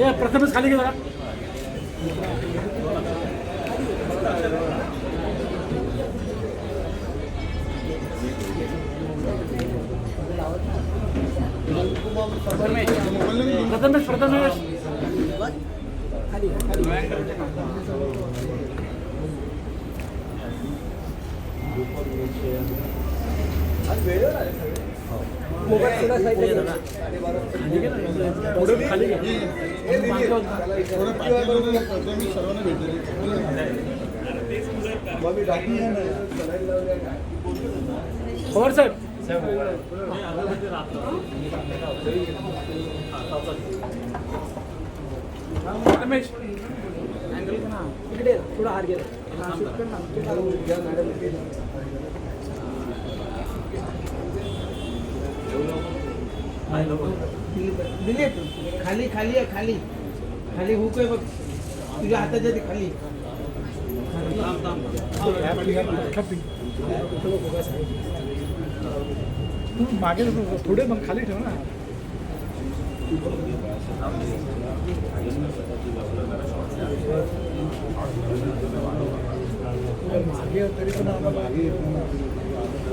ए प्रथमच खाली घे जरा. प्रथमेश प्रथमेश. खाली घे ना पुढे खाली घे पवार साहेब. रमेश. इकडे थोडा हार गेला दिले तू खाली खाली खाली खाली ते खाली तू मागे थोडे मग खाली ठेव ना मागे तरी पण मागे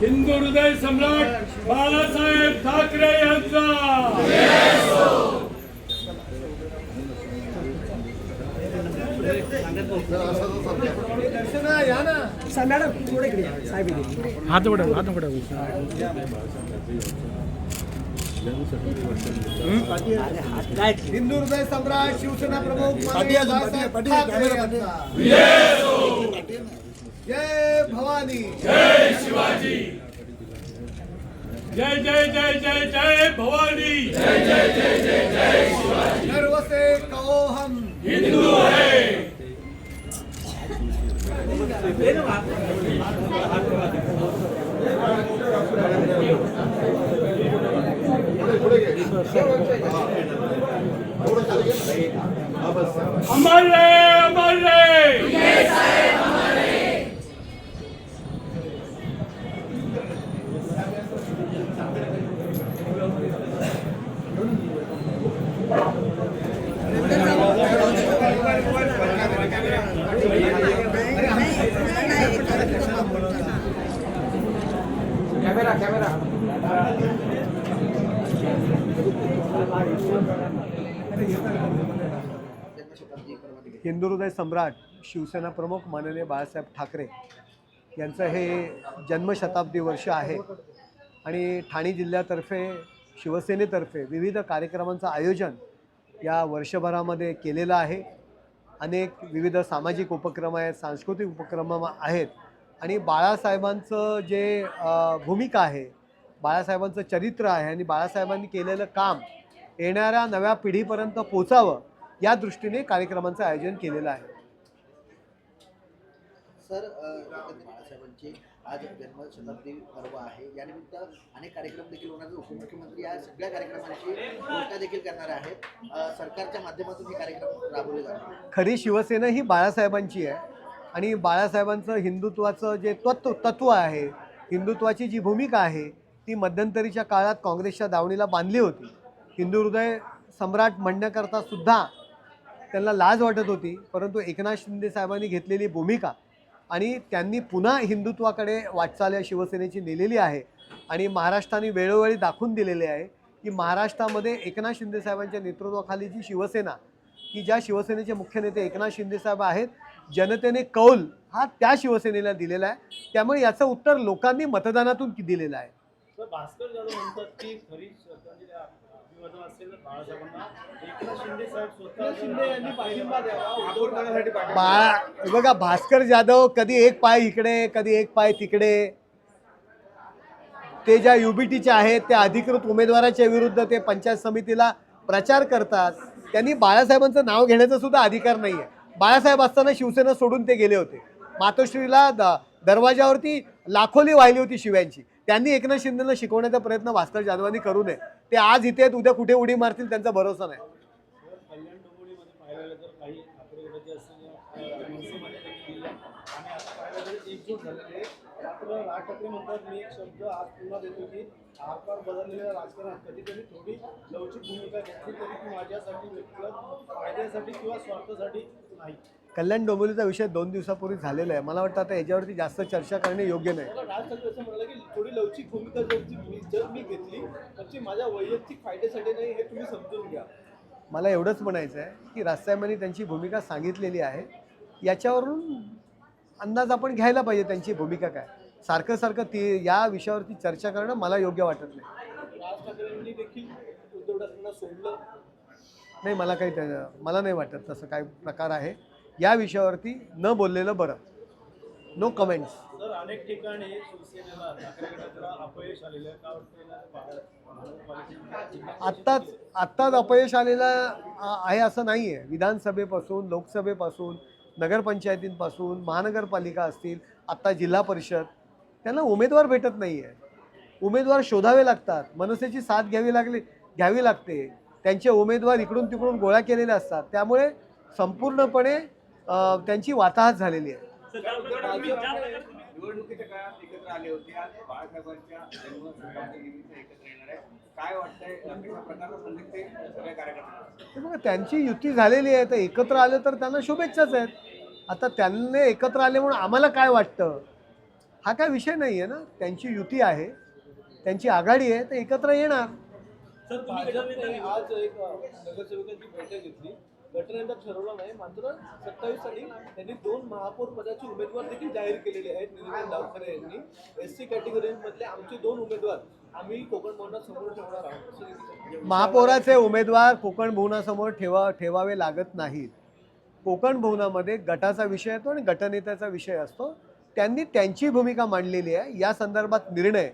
हिंदू हृदय सम्राट बाळासाहेब ठाकरे यांचा. मॅडम थोडे इकडे या. साहेब इकडे. हात उघडा हात उघडा. हिंदू हृदय सम्राट शिवसेना प्रमुख माननीय बाळासाहेब ठाकरे यांचा. जय भवानी। जय शिवाजी जय जय जय जय जय भवानी। गर्व से कहो। हम हिंदू है। हिंदू हृदय सम्राट शिवसेना प्रमुख माननीय बाळासाहेब ठाकरे यांचं हे जन्मशताब्दी वर्ष आहे. आणि ठाणे जिल्ह्यातर्फे शिवसेनेतर्फे विविध कार्यक्रमांचं आयोजन या वर्षभरामध्ये केलेलं आहे. अनेक विविध सामाजिक उपक्रम आहेत सांस्कृतिक उपक्रम आहेत. आणि बाळासाहेबांचं जे भूमिका आहे बाळासाहेबांचं चरित्र आहे आणि बाळासाहेबांनी केलेलं काम येणाऱ्या नव्या पिढीपर्यंत पोचावं या दृष्टीने कार्यक्रमांचं आयोजन केलेलं आहे. सर आज जन्मशताब्दी पर्व आहे. यानिमित्त अनेक कार्यक्रम देखील होणार आहेत. उपमुख्यमंत्री या सगळ्या कार्यक्रमांची घोषणा देखील करणार आहेत. सरकारच्या माध्यमातून हे कार्यक्रम राबवले खरी शिवसेना ही बाळासाहेबांची आहे. आणि बाळासाहेबांचं हिंदुत्वाचं जे तत्व तत्व आहे हिंदुत्वाची जी भूमिका आहे ती मध्यंतरीच्या काळात काँग्रेसच्या दावणीला बांधली होती. हिंदू हृदय सम्राट म्हणण्याकरता सुद्धा त्यांना लाज वाटत होती परंतु एकनाथ शिंदे साहेबांनी घेतलेली भूमिका आणि त्यांनी पुन्हा हिंदुत्वाकडे वाटचाल या शिवसेनेची नेलेली आहे आणि महाराष्ट्राने वेळोवेळी दाखवून दिलेले आहे की महाराष्ट्रामध्ये एकनाथ शिंदे साहेबांच्या नेतृत्वाखाली जी शिवसेना की ज्या शिवसेनेचे मुख्य नेते एकनाथ शिंदेसाहेब आहेत जनतेने कौल हा त्या शिवसेनेला दिलेला आहे. त्यामुळे याचं उत्तर लोकांनी मतदानातून दिलेलं आहे. भास्कर जाधव म्हणतात की खरी शिंदे यांनी पाठिंबा द्यावा बाळा बघा भास्कर जाधव कधी एक पाय इकडे कधी एक पाय तिकडे. ते ज्या युबीटीचे आहेत त्या अधिकृत उमेदवाराच्या विरुद्ध ते पंचायत समितीला प्रचार करतात. त्यांनी बाळासाहेबांचं नाव घेण्याचा सुद्धा अधिकार नाही आहे बाळासाहेब असताना शिवसेना सोडून ते गेले होते. मातोश्रीला द दरवाजावरती लाखोली वाहिली होती शिव्यांची. त्यांनी एकनाथ शिंदेला शिकवण्याचा प्रयत्न भास्कर जाधवांनी करू नये. ते आज इथे आहेत उद्या कुठे उडी मारतील त्यांचा भरोसा नाही. मात्र राज ठाकरे म्हणतात मी एक शब्द आज पुन्हा देतो की आरपार बदललेल्या राजकारणात कधीतरी थोडी लवचिक भूमिका घेतली तरी ती माझ्यासाठी व्यक्तिगत फायद्यासाठी किंवा स्वार्थासाठी नाही. कल्याण डोंबिवलीचा विषय दोन दिवसापूर्वी झालेला आहे. मला वाटतं आता याच्यावरती जास्त चर्चा करणे योग्य नाही. मला राज ठाकरे असं म्हणाले की थोडी लवचिक भूमिका जर मी जर मी घेतली तर माझ्या वैयक्तिक फायद्यासाठी नाही हे तुम्ही समजून घ्या. मला एवढंच म्हणायचं आहे की राजसाहेबांनी त्यांची भूमिका सांगितलेली आहे. याच्यावरून अंदाज आपण घ्यायला पाहिजे त्यांची भूमिका काय. सारखं सारखं ती या विषयावरती चर्चा करणं मला योग्य वाटत नाही. राज ठाकरेंनी देखील उद्धव ठाकरेंना सोडलं. नाही मला काही मला नाही वाटत तसं काय प्रकार आहे. या विषयावरती न बोललेलं बरं. नो कमेंट्स अनेक ठिकाणी आत्ताच आत्ताच अपयश आलेलं आहे असं नाही आहे विधानसभेपासून लोकसभेपासून नगरपंचायतींपासून महानगरपालिका असतील आत्ता जिल्हा परिषद त्यांना उमेदवार भेटत नाही आहे उमेदवार शोधावे लागतात. मनसेची साथ घ्यावी लागली घ्यावी लागते. त्यांचे उमेदवार इकडून तिकडून गोळा केलेले असतात. त्यामुळे संपूर्णपणे त्यांची वाताहत झालेली आहे. निवडणुकीच्या काळात एकत्र आले होते आज बाळासाहेबांच्या जन्म सोहळ्यानिमित्त एकत्र येणार आहे काय वाटतंय? कशा प्रकारचा संदेश ते सगळ्या कार्यकर्त्यांना. हे बघा त्यांची युती झालेली आहे. तर एकत्र आले तर त्यांना शुभेच्छाच आहेत. आता त्यांनी एकत्र आले म्हणून आम्हाला काय वाटतं? हा काय विषय नाही आहे ना? त्यांची युती आहे. त्यांची आघाडी आहे. तर एकत्र येणार. आज एक नगरसेवकांची बैठक घेतली. गटनेंदा ठरवलं नाही मात्र सत्तावीस साली त्यांनी दोन महापौर पदाचे उमेदवार देखील जाहीर केलेले आहेत निरंजन दावखरे यांनी. एस सी कॅटेगरीमधले आमचे दोन उमेदवार आम्ही कोकण भवनात समोर ठेवणार आहोत. महापौराचे उमेदवार कोकण भवनासमोर ठेवा ठेवावे लागत नाहीत. कोकण भवनामध्ये गटाचा विषय येतो आणि गटनेत्याचा विषय असतो. त्यांनी त्यांची भूमिका मांडलेली आहे. या संदर्भात निर्णय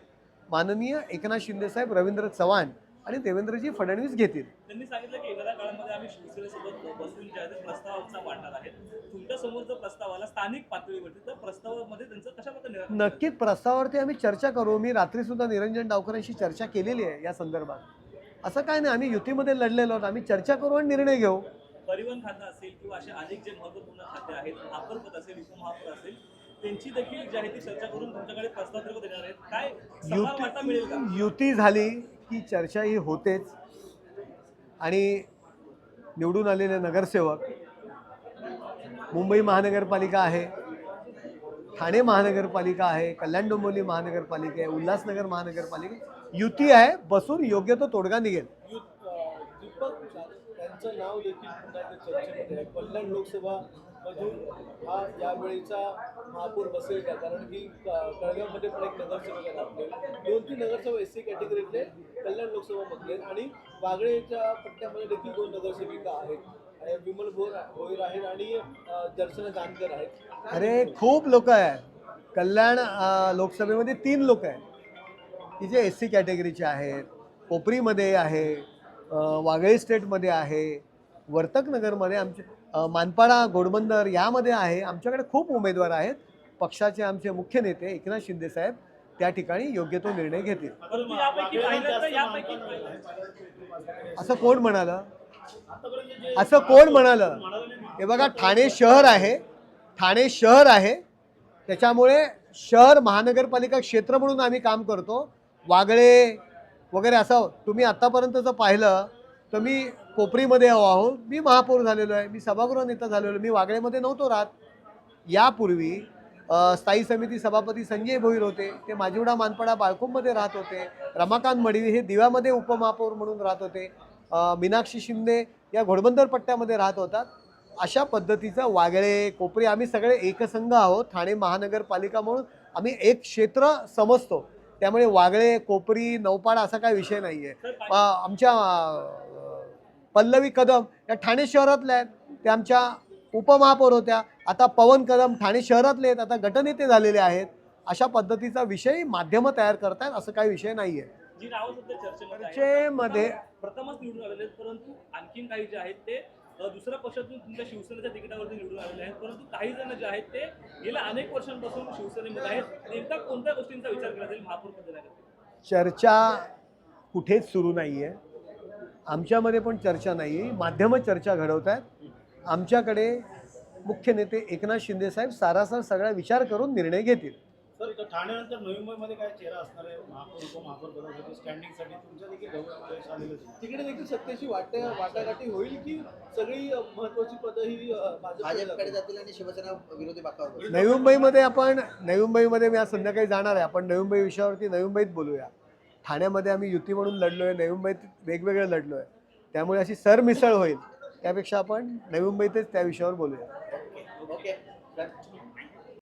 माननीय एकनाथ शिंदेसाहेब रवींद्र चव्हाण आणि देवेंद्रजी फडणवीस घेतील. त्यांनी सांगितलं की येणाऱ्या काळामध्ये आम्ही शिवसेनेसोबत बसून जे आहे ते प्रस्तावाचा मांडणार आहे तुमच्यासमोर जर प्रस्ताव आला स्थानिक पातळीवरती तर प्रस्तावामध्ये त्यांचं कशा प्रकारे नक्कीच प्रस्तावावरती आम्ही चर्चा करू. मी रात्री सुद्धा निरंजन डावकरांशी चर्चा केलेली आहे या संदर्भात. असं काय नाही आम्ही युतीमध्ये लढलेलो आहोत. आम्ही चर्चा करू आणि निर्णय घेऊ. परिवहन खातं असेल किंवा असे अनेक जे महत्त्वपूर्ण खाते आहेत महापौर पद असेल उपमहापौर असेल त्यांची देखील जी आहे ती चर्चा करून तुमच्याकडे प्रस्ताव देणार आहेत. काय मिळेल युती युती झाली. की चर्चा ही होतेच. आणि निवडून आलेले नगरसेवक मुंबई महानगरपालिका आहे ठाणे महानगरपालिका आहे कल्याण डोंबिवली महानगरपालिका आहे उल्हासनगर महानगरपालिका युती आहे बसून योग्य तो तोडगा निघेल. दीपक त्यांचं नाव देखील कल्याण लोकसभा मधून हा यावेळीचा महापूर बसेल का कारण की क- कळगावमध्ये पण एक नगरसेवक आहेत आपले. दोन तीन नगरसेवक एस सी कॅटेगरीतले कल्याण लोकसभामधले आहेत आणि वागळेच्या पट्ट्यामध्ये देखील दोन नगरसेविका आहेत. विमल भोर भोईर आहेत आणि दर्शना जानकर आहेत. अरे खूप लोक आहेत. कल्याण लोकसभेमध्ये तीन लोक आहेत. की जे एस सी कॅटेगरीचे आहेत कोपरीमध्ये आहे अं, वागळे स्टेटमध्ये आहे वर्तक नगरमध्ये आमचे मानपाडा घोडबंदर यामध्ये आहे. आमच्याकडे खूप उमेदवार आहेत. पक्षाचे आमचे मुख्य नेते एकनाथ शिंदे साहेब त्या ठिकाणी योग्य तो निर्णय घेतील. परंतु असं कोण म्हणालं? असं कोण म्हणालं? हे बघा ठाणे शहर आहे. ठाणे शहर आहे. त्याच्यामुळे शहर महानगरपालिका क्षेत्र म्हणून आम्ही काम करतो. वागळे वगैरे असं तुम्ही आत्तापर्यंतचं पाहिलं तर मी कोपरीमध्ये आहो. मी महापौर झालेलो आहे. मी सभागृह नेता झालेलो मी वागळेमध्ये नव्हतो राहत. यापूर्वी स्थायी समिती सभापती संजय भोईर होते. ते माजिवडा मानपाडा बाळकुंबमध्ये राहत होते. रमाकांत मडवी हे दिव्यामध्ये उपमहापौर म्हणून राहत होते. मीनाक्षी शिंदे या घोडबंदर पट्ट्यामध्ये राहत होतात. अशा पद्धतीचं वागळे कोपरी आम्ही सगळे एकसंघ आहोत. ठाणे महानगरपालिका म्हणून आम्ही एक क्षेत्र समजतो. त्यामुळे वागळे कोपरी नौपाडा असा काही विषय नाही आहे आमच्या पल्लवी कदम या ठाणे शहरातल्या आहेत. त्या आमच्या उपमहापौर होत्या. आता पवन कदम ठाणे शहरातले आहेत. आता गटनेते झालेले आहेत. अशा पद्धतीचा विषय माध्यमं तयार करतायत असं काही विषय नाही आहे चर्चेमध्ये प्रथमच निवडून आलेले आहेत. परंतु आणखीन काही जे आहेत ते दुसऱ्या पक्षातून तुमच्या शिवसेनेच्या तिकिटावरती निवडून आलेले आहेत. परंतु काही जण जे आहेत ते गेल्या अनेक वर्षांपासून शिवसेनेमध्ये आहेत. नेमका कोणत्या गोष्टींचा विचार केला जाईल? महापौर चर्चा कुठेच सुरू नाही आहे आमच्यामध्ये पण चर्चा नाही आहे माध्यमं चर्चा घडवत आहेत. आमच्याकडे मुख्य नेते एकनाथ शिंदे साहेब सारासार सगळा विचार करून निर्णय घेतील. सर इथं ठाण्यानंतर नवी मुंबईमध्ये काय चेहरा असणार आहे? महापौर उपमहापौर पदासाठी स्टँडिंगसाठी तुमच्या देखील तिकडे देखील सत्तेची वाट वाटाघाटी होईल की सगळी महत्वाची पदं ही भाजपकडे जातील? आणि शिवसेना विरोधी बाकावर. नवी मुंबईमध्ये आपण नवी मुंबईमध्ये मी आज संध्याकाळी जाणार आहे. आपण नवी मुंबई विषयावरती नवी मुंबईत बोलूया. ठाण्यामध्ये आम्ही युती म्हणून लढलो आहे नवी मुंबईत वेगवेगळं लढलो आहे त्यामुळे अशी सरमिसळ होईल. त्यापेक्षा आपण नवी मुंबईतच त्या विषयावर बोलूया. ओके.